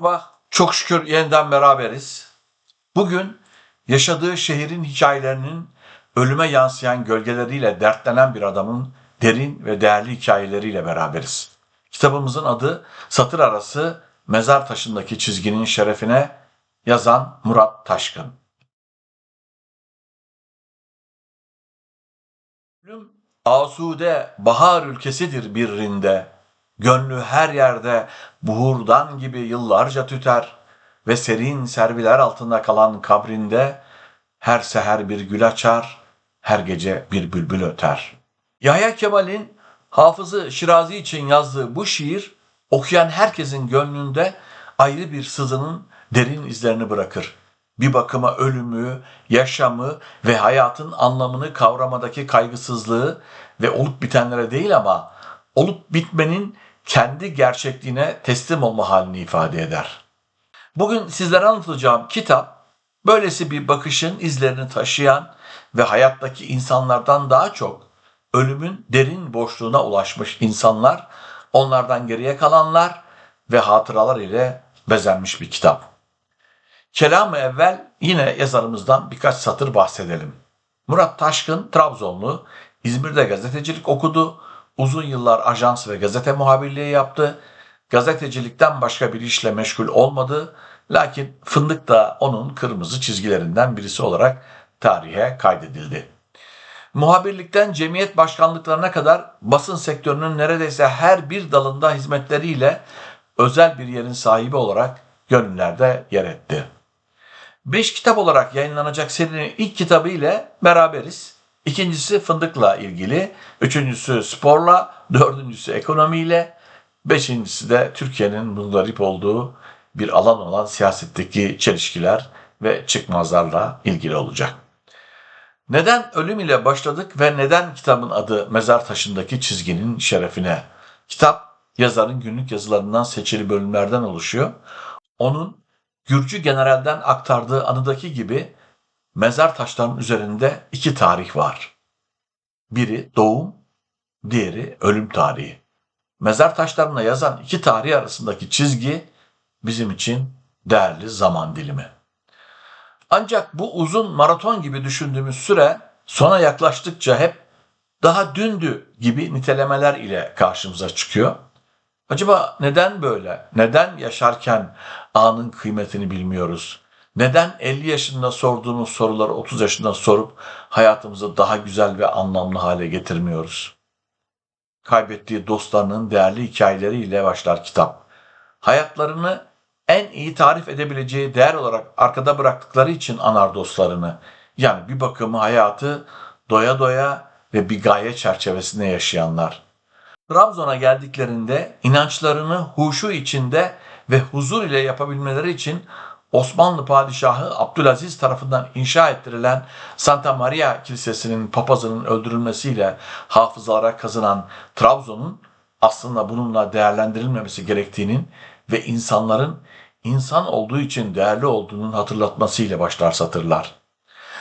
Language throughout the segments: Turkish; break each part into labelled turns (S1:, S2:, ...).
S1: Merhaba, çok şükür yeniden beraberiz. Bugün yaşadığı şehrin hikayelerinin ölüme yansıyan gölgeleriyle dertlenen bir adamın derin ve değerli hikayeleriyle beraberiz. Kitabımızın adı Satır Arası Mezar Taşındaki Çizginin Şerefine yazan Murat Taşkın. Ölüm asude bahar ülkesidir bir rinde. Gönlü her yerde buhurdan gibi yıllarca tüter ve serin serviler altında kalan kabrinde her seher bir gül açar, her gece bir bülbül öter. Yahya Kemal'in Hafızı Şirazi için yazdığı bu şiir okuyan herkesin gönlünde ayrı bir sızının derin izlerini bırakır. Bir bakıma ölümü, yaşamı ve hayatın anlamını kavramadaki kaygısızlığı ve olup bitenlere değil ama olup bitmenin kendi gerçekliğine teslim olma halini ifade eder. Bugün sizlere anlatacağım kitap böylesi bir bakışın izlerini taşıyan ve hayattaki insanlardan daha çok ölümün derin boşluğuna ulaşmış insanlar, onlardan geriye kalanlar ve hatıralar ile bezenmiş bir kitap. Kelam-ı evvel yine yazarımızdan birkaç satır bahsedelim. Murat Taşkın Trabzonlu, İzmir'de gazetecilik okudu, uzun yıllar ajans ve gazete muhabirliği yaptı. Gazetecilikten başka bir işle meşgul olmadı. Lakin Fındık da onun kırmızı çizgilerinden birisi olarak tarihe kaydedildi. Muhabirlikten cemiyet başkanlıklarına kadar basın sektörünün neredeyse her bir dalında hizmetleriyle özel bir yerin sahibi olarak gönüllerde yer etti. Beş kitap olarak yayınlanacak serinin ilk kitabı ile beraberiz. İkincisi fındıkla ilgili, üçüncüsü sporla, dördüncüsü ekonomiyle, beşincisi de Türkiye'nin muzdarip olduğu bir alan olan siyasetteki çelişkiler ve çıkmazlarla ilgili olacak. Neden ölüm ile başladık ve neden kitabın adı Mezar Taşındaki Çizginin Şerefine? Kitap yazarın günlük yazılarından seçili bölümlerden oluşuyor. Onun Gürcü generalden aktardığı anıdaki gibi mezar taşlarının üzerinde iki tarih var. Biri doğum, diğeri ölüm tarihi. Mezar taşlarına yazan iki tarih arasındaki çizgi bizim için değerli zaman dilimi. Ancak bu uzun maraton gibi düşündüğümüz süre sona yaklaştıkça hep daha dündü gibi nitelemeler ile karşımıza çıkıyor. Acaba neden böyle? Neden yaşarken anın kıymetini bilmiyoruz? Neden 50 yaşında sorduğumuz soruları 30 yaşında sorup hayatımızı daha güzel ve anlamlı hale getirmiyoruz? Kaybettiği dostlarının değerli hikayeleriyle başlar kitap. Hayatlarını en iyi tarif edebileceği değer olarak arkada bıraktıkları için anar dostlarını. Yani bir bakımı hayatı doya doya ve bir gaye çerçevesinde yaşayanlar. Trabzon'a geldiklerinde inançlarını huşu içinde ve huzur ile yapabilmeleri için Osmanlı Padişahı Abdülaziz tarafından inşa ettirilen Santa Maria Kilisesi'nin papazının öldürülmesiyle hafızalara kazınan Trabzon'un aslında bununla değerlendirilmemesi gerektiğinin ve insanların insan olduğu için değerli olduğunun hatırlatmasıyla başlar satırlar.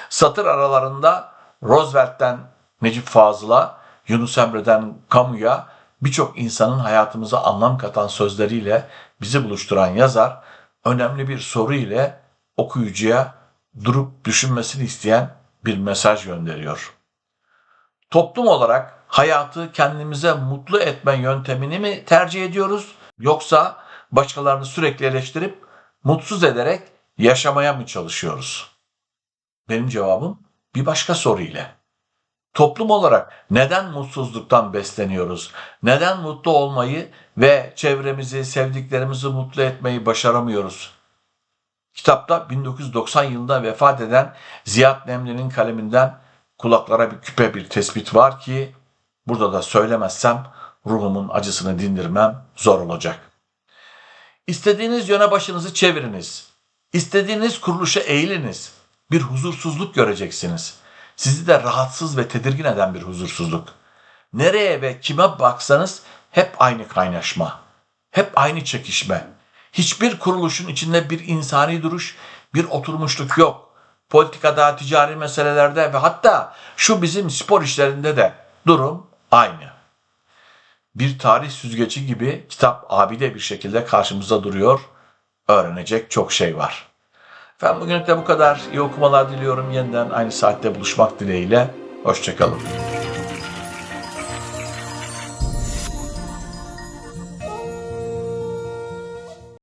S1: Satır aralarında Roosevelt'ten Necip Fazıl'a, Yunus Emre'den Kamu'ya birçok insanın hayatımıza anlam katan sözleriyle bizi buluşturan yazar önemli bir soru ile okuyucuya durup düşünmesini isteyen bir mesaj gönderiyor. Toplum olarak hayatı kendimize mutlu etme yöntemini mi tercih ediyoruz yoksa başkalarını sürekli eleştirip mutsuz ederek yaşamaya mı çalışıyoruz? Benim cevabım bir başka soru ile. Toplum olarak neden mutsuzluktan besleniyoruz? Neden mutlu olmayı ve çevremizi, sevdiklerimizi mutlu etmeyi başaramıyoruz? Kitapta 1990 yılında vefat eden Ziya Nemli'nin kaleminden kulaklara bir küpe bir tespit var ki burada da söylemezsem ruhumun acısını dindirmem zor olacak. İstediğiniz yöne başınızı çeviriniz. İstediğiniz kuruluşa eğiliniz. Bir huzursuzluk göreceksiniz. Sizi de rahatsız ve tedirgin eden bir huzursuzluk. Nereye ve kime baksanız hep aynı kaynaşma. Hep aynı çekişme. Hiçbir kuruluşun içinde bir insani duruş, bir oturmuşluk yok. Politikada, ticari meselelerde ve hatta şu bizim spor işlerinde de durum aynı bir tarih süzgeci gibi kitap abide bir şekilde karşımızda duruyor. öğrenecek çok şey var. Efendim bugünlük de bu kadar. İyi okumalar diliyorum. Yeniden aynı saatte buluşmak dileğiyle. Hoşçakalın.